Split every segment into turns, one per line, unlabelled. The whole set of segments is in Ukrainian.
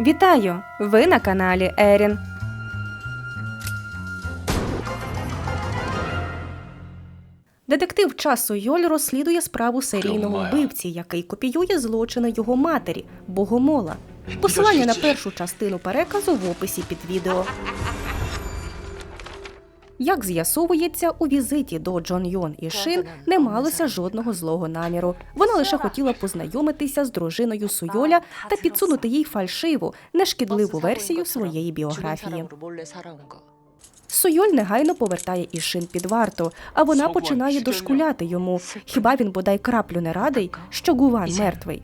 Вітаю! Ви на каналі Ерін. Детектив часу Йоль розслідує справу серійного вбивці, який копіює злочини його матері Богомола. Посилання на першу частину переказу в описі під відео. Як з'ясовується, у візиті до Джон Йон і Шин не малося жодного злого наміру. Вона лише хотіла познайомитися з дружиною Суйоля та підсунути їй фальшиву, нешкідливу версію своєї біографії. Суйоль негайно повертає Ішин під варту, а вона починає дошкуляти йому. Хіба він бодай краплю не радий, що Гуван мертвий?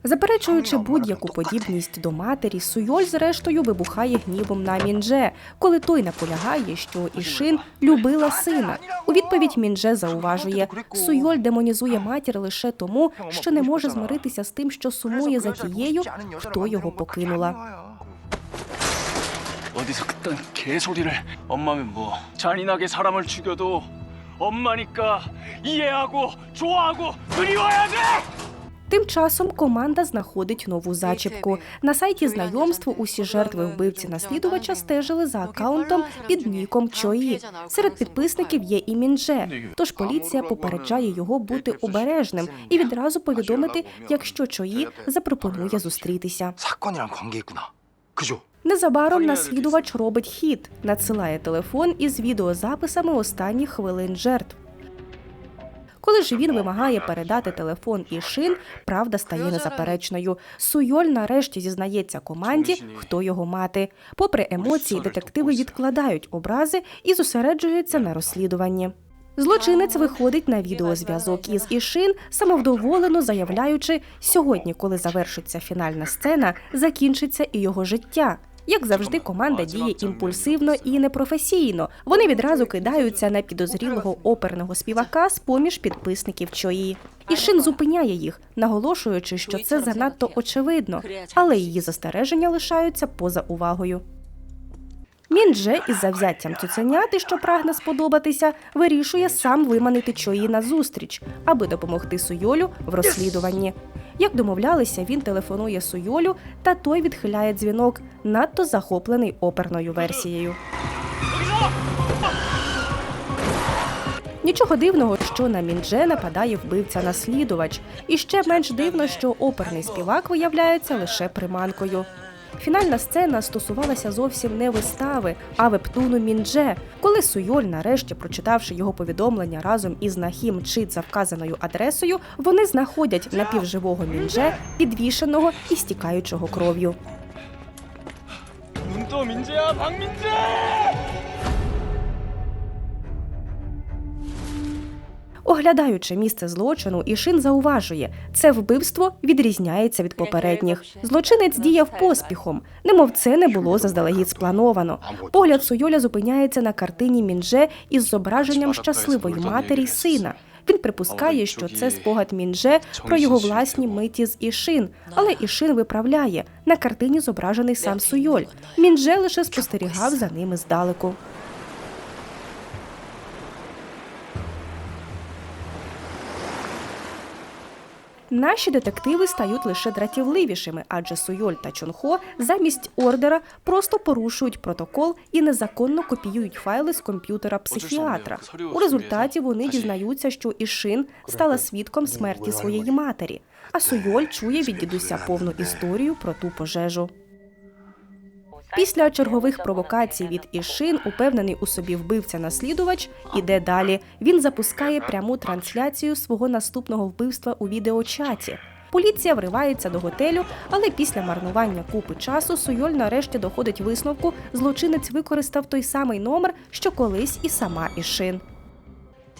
안전해졌잖아.
Заперечуючи будь-яку подібність до матері, Суйоль зрештою вибухає гнівом на Міндже, коли той наполягає, що Ішин любила сина. У відповідь Міндже зауважує, Суйоль демонізує матір лише тому, що не може змиритися з тим, що сумує за тією, хто його покинула.
어디서 그딴 개소리를 엄마면 뭐 잔인하게 사람을 죽여도 엄마니까 이해하고 좋아하고 그리워야 돼!
Тим часом команда знаходить нову зачіпку. На сайті знайомств усі жертви вбивці наслідувача стежили за аккаунтом під ніком Чої. Серед підписників є і мінже. Тож поліція попереджає його бути обережним і відразу повідомити, якщо Чої запропонує зустрітися. Незабаром наслідувач робить хід, надсилає телефон із відеозаписами останніх хвилин жертв. Коли ж він вимагає передати телефон і шин, правда стає незаперечною. Суйоль нарешті зізнається команді, хто його мати. Попри емоції, детективи відкладають образи і зосереджуються на розслідуванні. Злочинець виходить на відеозв'язок із Ішин, самовдоволено заявляючи, сьогодні, коли завершиться фінальна сцена, закінчиться і його життя. Як завжди, команда діє імпульсивно і непрофесійно. Вони відразу кидаються на підозрілого оперного співака з поміж підписників Чої. Ішин зупиняє їх, наголошуючи, що це занадто очевидно, але її застереження лишаються поза увагою. Міндже із завзяттям цуценяти, що прагне сподобатися, вирішує сам виманити Чої на зустріч, аби допомогти Суйолю в розслідуванні. Як домовлялися, він телефонує Суйолю, та той відхиляє дзвінок, надто захоплений оперною версією. Нічого дивного, що на Міндже нападає вбивця-наслідувач. І ще менш дивно, що оперний співак виявляється лише приманкою. Фінальна сцена стосувалася зовсім не вистави, а вептуну Міндже. Коли Суйоль, нарешті прочитавши його повідомлення разом із Нахім Чит за вказаною адресою, вони знаходять напівживого Міндже, підвішеного і стікаючого кров'ю. Оглядаючи місце злочину, Ішин зауважує, це вбивство відрізняється від попередніх. Злочинець діяв поспіхом, немов це не було заздалегідь сплановано. Погляд Суйоля зупиняється на картині Міндже із зображенням щасливої матері й сина. Він припускає, що це спогад Міндже про його власні миті з Ішин, але Ішин виправляє на картині зображений сам Суйоль. Міндже лише спостерігав за ними здалеку. Наші детективи стають лише дратівливішими, адже Суйоль та Чонхо замість ордера просто порушують протокол і незаконно копіюють файли з комп'ютера психіатра. У результаті вони дізнаються, що Ішин стала свідком смерті своєї матері, а Суйоль чує від дідуся повну історію про ту пожежу. Після чергових провокацій від Ішин, упевнений у собі вбивця-наслідувач, іде далі. Він запускає пряму трансляцію свого наступного вбивства у відеочаті. Поліція вривається до готелю, але після марнування купи часу Суйоль нарешті доходить висновку. Злочинець використав той самий номер, що колись і сама Ішин.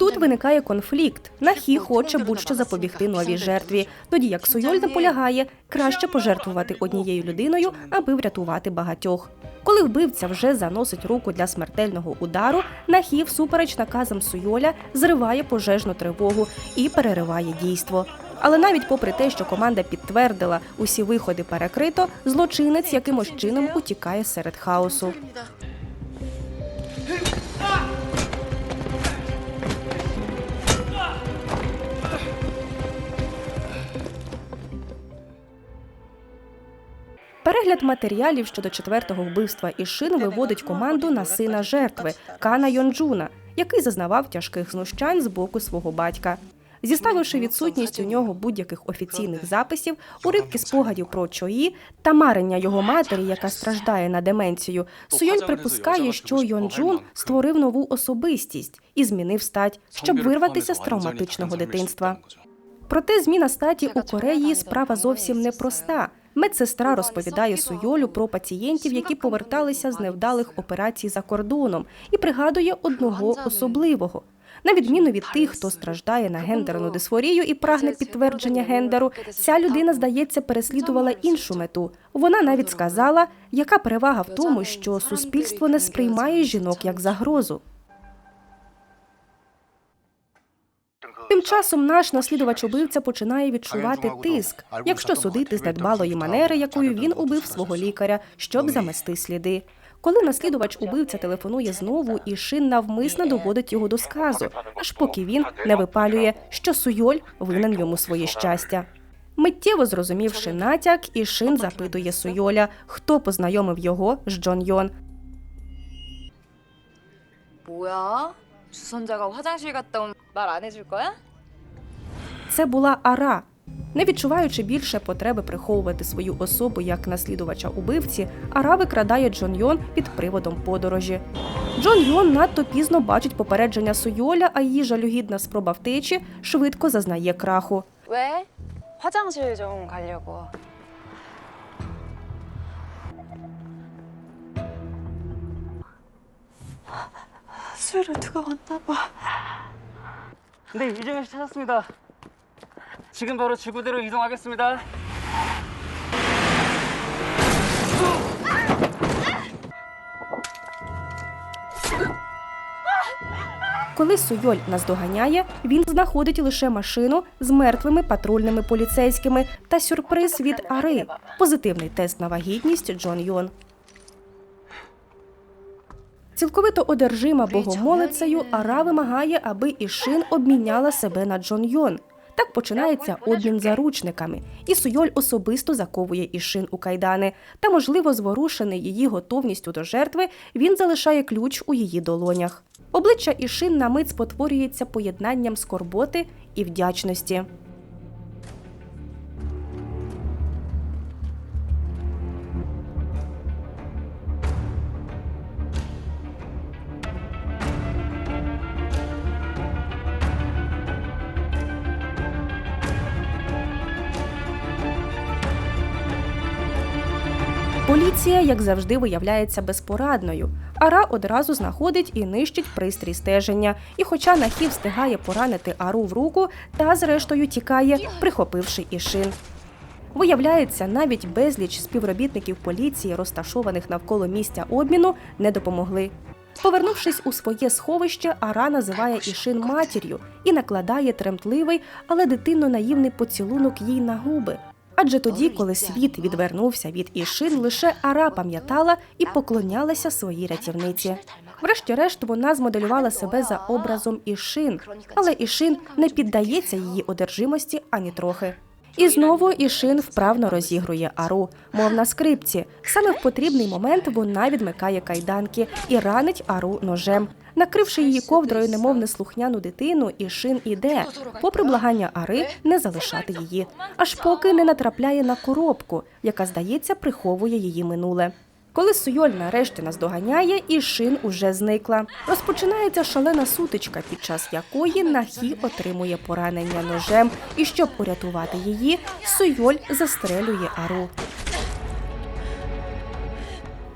Тут виникає конфлікт. Нахі хоче будь-що запобігти новій жертві, тоді як Суйоль наполягає, краще пожертвувати однією людиною, аби врятувати багатьох. Коли вбивця вже заносить руку для смертельного удару, Нахі, всупереч наказам Суйоля, зриває пожежну тривогу і перериває дійство. Але навіть попри те, що команда підтвердила, усі виходи перекрито, злочинець якимось чином утікає серед хаосу. Перегляд матеріалів щодо четвертого вбивства Ішин виводить команду на сина жертви Кана Йонджуна, який зазнавав тяжких знущань з боку свого батька. Зіставивши відсутність у нього будь-яких офіційних записів, уривки спогадів про Чої та марення його матері, яка страждає на деменцію, Суйоль припускає, що Йонджун створив нову особистість і змінив стать, щоб вирватися з травматичного дитинства. Проте зміна статі у Кореї справа зовсім непроста. Медсестра розповідає Суйолю про пацієнтів, які поверталися з невдалих операцій за кордоном, і пригадує одного особливого. На відміну від тих, хто страждає на гендерну дисфорію і прагне підтвердження гендеру, ця людина, здається, переслідувала іншу мету. Вона навіть сказала, яка перевага в тому, що суспільство не сприймає жінок як загрозу. Тим часом наш наслідувач убивця починає відчувати тиск, якщо судити з недбалої манери, якою він убив свого лікаря, щоб замести сліди. Коли наслідувач убивця телефонує знову, і Шин навмисно доводить його до сказу, аж поки він не випалює, що Суйоль винен йому своє щастя. Миттєво зрозумівши натяк, Ішин запитує Суйоля, хто познайомив його з Джон Йон.
뭐야? 주선자가 화장실 갔다 온 말 안 해줄 거야?
Це була Ара. Не відчуваючи більше потреби приховувати свою особу як наслідувача убивці, Ара викрадає Джон Йон під приводом подорожі. Джон Йон надто пізно бачить попередження Суйоля, а її жалюгідна спроба втечі швидко зазнає краху.
왜? 화장실 좀 가려고. 술을 누가 왔나 봐.
네, 이정현 씨 찾았습니다. 지금 바로 지구대로 이동하겠습니다.
Коли Суйоль наздоганяє, він знаходить лише машину з мертвими патрульними поліцейськими та сюрприз від Ари позитивний тест на вагітність Джон Йон. Цілковито одержима богомолицею, Ара вимагає, аби Ішин обміняла себе на Джон Йон. Так починається обмін заручниками, і Суйоль особисто заковує Ішин у кайдани. Та, можливо, зворушений її готовністю до жертви, він залишає ключ у її долонях. Обличчя Ішин на мить спотворюється поєднанням скорботи і вдячності. Поліція, як завжди, виявляється безпорадною. Ара одразу знаходить і нищить пристрій стеження. І, хоча Нахі встигає поранити Ару в руку, та зрештою тікає, прихопивши ішин. Виявляється, навіть безліч співробітників поліції, розташованих навколо місця обміну, не допомогли. Повернувшись у своє сховище, Ара називає Ішин матір'ю і накладає тремтливий, але дитинно наївний поцілунок їй на губи. Адже тоді, коли світ відвернувся від Ішин, лише Ара пам'ятала і поклонялася своїй рятівниці. Врешті-решт, вона змоделювала себе за образом Ішин, але Ішин не піддається її одержимості ані трохи. І знову Ішин вправно розігрує Ару, мов на скрипці. Саме в потрібний момент вона відмикає кайданки і ранить Ару ножем. Накривши її ковдрою, немов неслухняну дитину, Ішин іде, попри благання Ари, не залишати її, аж поки не натрапляє на коробку, яка, здається, приховує її минуле. Коли Суйоль нарешті наздоганяє, Ішин уже зникла. Розпочинається шалена сутичка, під час якої Нахі отримує поранення ножем, і щоб урятувати її, Суйоль застрелює Ару.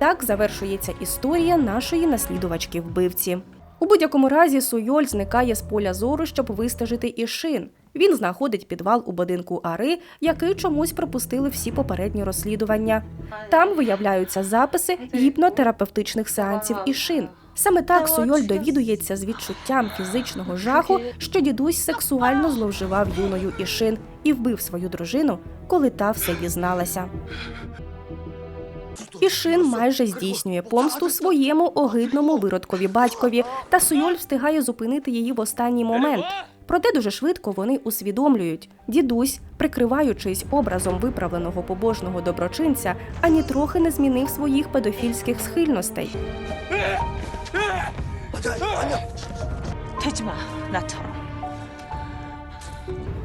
Так завершується історія нашої наслідувачки вбивці. У будь-якому разі Суйоль зникає з поля зору, щоб вистежити Ішин. Він знаходить підвал у будинку Ари, який чомусь пропустили всі попередні розслідування. Там виявляються записи гіпнотерапевтичних сеансів Ішин. Саме так Суйоль довідується з відчуттям фізичного жаху, що дідусь сексуально зловживав юною Ішин і вбив свою дружину, коли та все дізналася. Ішин майже здійснює помсту своєму огидному виродкові батькові, та Суйоль встигає зупинити її в останній момент. Проте дуже швидко вони усвідомлюють, дідусь, прикриваючись образом виправленого побожного доброчинця, ані трохи не змінив своїх педофільських схильностей.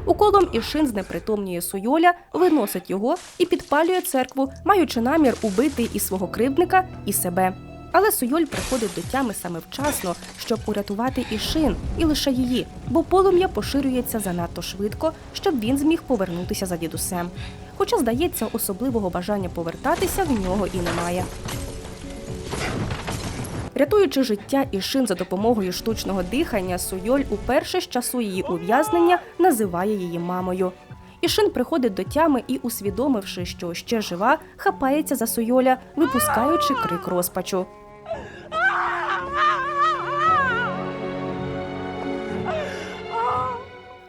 Уколом Ішин знепритомнює Суйоля, виносить його і підпалює церкву, маючи намір убити і свого кривдника, і себе. Але Суйоль приходить до тями саме вчасно, щоб урятувати Ішин, і лише її, бо полум'я поширюється занадто швидко, щоб він зміг повернутися за дідусем. Хоча, здається, особливого бажання повертатися в нього і немає. Рятуючи життя Ішин за допомогою штучного дихання, Суйоль уперше з часу її ув'язнення називає її мамою. Ішин приходить до тями і, усвідомивши, що ще жива, хапається за Суйоля, випускаючи крик розпачу.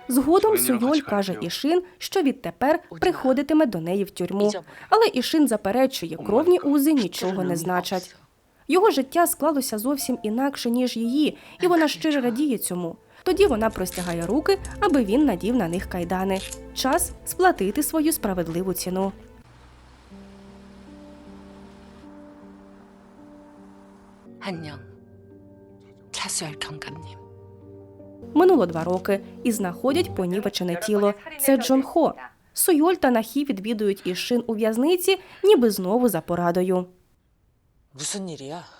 Згодом Суйоль каже Ішин, що відтепер приходитиме до неї в тюрму. Але Ішин заперечує, кровні узи нічого не значать. Його життя склалося зовсім інакше, ніж її, і вона щиро радіє цьому. Тоді вона простягає руки, аби він надів на них кайдани. Час сплатити свою справедливу ціну.
안녕 차수열 경감님
Минуло два роки і знаходять понівечене тіло. Це Джон Хо. Суйоль та Нахі відвідують Ішин у в'язниці, ніби знову за порадою.
무슨 일이야